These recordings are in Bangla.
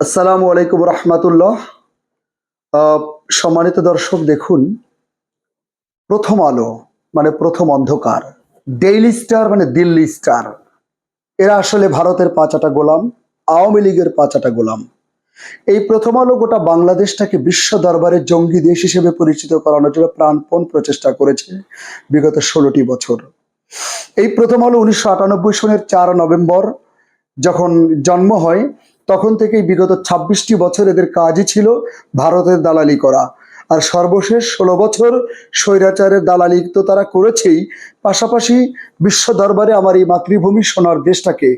আসসালামু আলাইকুম রহমাতুল্লাহ। সম্মানিত দর্শক, দেখুন, প্রথম আলো মানে প্রথম অন্ধকার ডেইলি স্টার মানে দিল্লি স্টার এরা আসলে ভারতের পাঁচাটা গোলাম, আওয়ামী লীগের পাঁচাটা গোলাম। এই প্রথম আলো গোটা বাংলাদেশটাকে বিশ্ব দরবারে জঙ্গি দেশ হিসেবে পরিচিত করানোর জন্য প্রাণপণ প্রচেষ্টা করেছে বিগত ষোলোটি বছর। এই প্রথম আলো উনিশশো আটানব্বই সনের চার নভেম্বর, যখন জন্ম হয় তখন থেকেই বিগত ছাব্বিশটি বছর এদের কাজই ছিল ভারতের দালালি করা। আর সর্বশেষ ষোলো বছর স্বৈরাচারের দালালি তো তারা করেছেই, পাশাপাশি বিশ্ব দরবারে আমার এই মাতৃভূমি সোনার দেশটাকে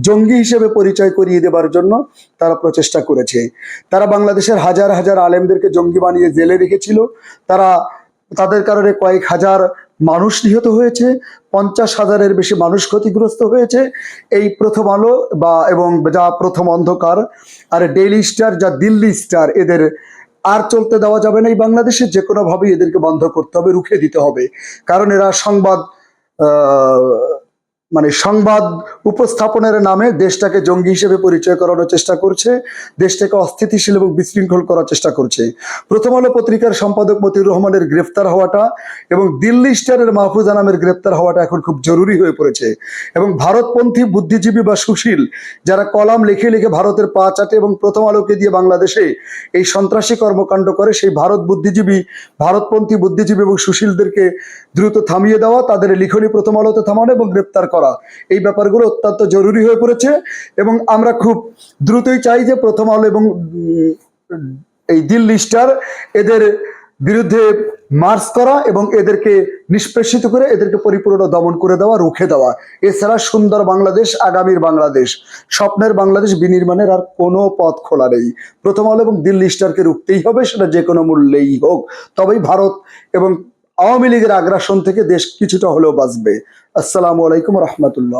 জঙ্গি হিসেবে পরিচয় করিয়ে দেবার জন্য তারা প্রচেষ্টা করেছে। তারা বাংলাদেশের হাজার হাজার আলেমদেরকে জঙ্গি বানিয়ে জেলে রেখেছিল। তারা তাদের কারণে কয়েক হাজার মানুষ নিহত হয়েছে, পঞ্চাশ হাজারের বেশি মানুষ ক্ষতিগ্রস্ত হয়েছে। এই প্রথম আলো বা এবং যা প্রথম অন্ধকার, আর ডেইলি স্টার যা দিল্লি স্টার, এদের আর চলতে দেওয়া যাবে না এই বাংলাদেশে। যে কোনোভাবেই এদেরকে বন্ধ করতে হবে, রুখে দিতে হবে। কারণ এরা সংবাদ মানে সংবাদ উপস্থাপনের নামে দেশটাকে জঙ্গি হিসেবে পরিচয় করানোর চেষ্টা করছে, দেশটাকে অস্থিতিশীল এবং বিশৃঙ্খল করার চেষ্টা করছে। প্রথম আলো পত্রিকার সম্পাদক মতিউর রহমানের গ্রেফতার হওয়াটা এবং দিল্লি স্টারের মাহফুজা নামের গ্রেপ্তার হওয়াটা এখন খুব জরুরি হয়ে পড়েছে। এবং ভারতপন্থী বুদ্ধিজীবী বা সুশীল, যারা কলাম লিখে লিখে ভারতের পা চাটে এবং প্রথম আলোকে দিয়ে বাংলাদেশে এই সন্ত্রাসী কর্মকাণ্ড করে, সেই ভারত বুদ্ধিজীবী, ভারতপন্থী বুদ্ধিজীবী এবং সুশীলদেরকে দ্রুত থামিয়ে দেওয়া, তাদের লিখনী প্রথম আলোতে থামানো এবং গ্রেপ্তার করা। এই ব্যাপারগুলো অত্যন্ত জরুরি হয়ে পড়েছে এবং আমরা খুব দ্রুতই চাই যে প্রথম আলো এবং এই দিল্লি স্টার এদের বিরুদ্ধে মার্চ করা এবং এদেরকে নিষ্পেষিত করে এদেরকে পরিপূর্ণ দমন করে দেওয়া, রুখে দেওয়া। এছাড়া সুন্দর বাংলাদেশ, আগামীর বাংলাদেশ। স্বপ্নের বাংলাদেশ বিনির্মাণের আর কোনো পথ খোলা নেই। প্রথম আলো এবং দিল্লি স্টারকে রুখতেই হবে, সেটা যে কোনো মূল্যেই হোক। তবেই ভারত এবং আওয়ামী লীগের আগ্রাসন থেকে দেশ কিছুটা হলেও বাঁচবে। আসসালামু আলাইকুম রহমতুল্লাহ।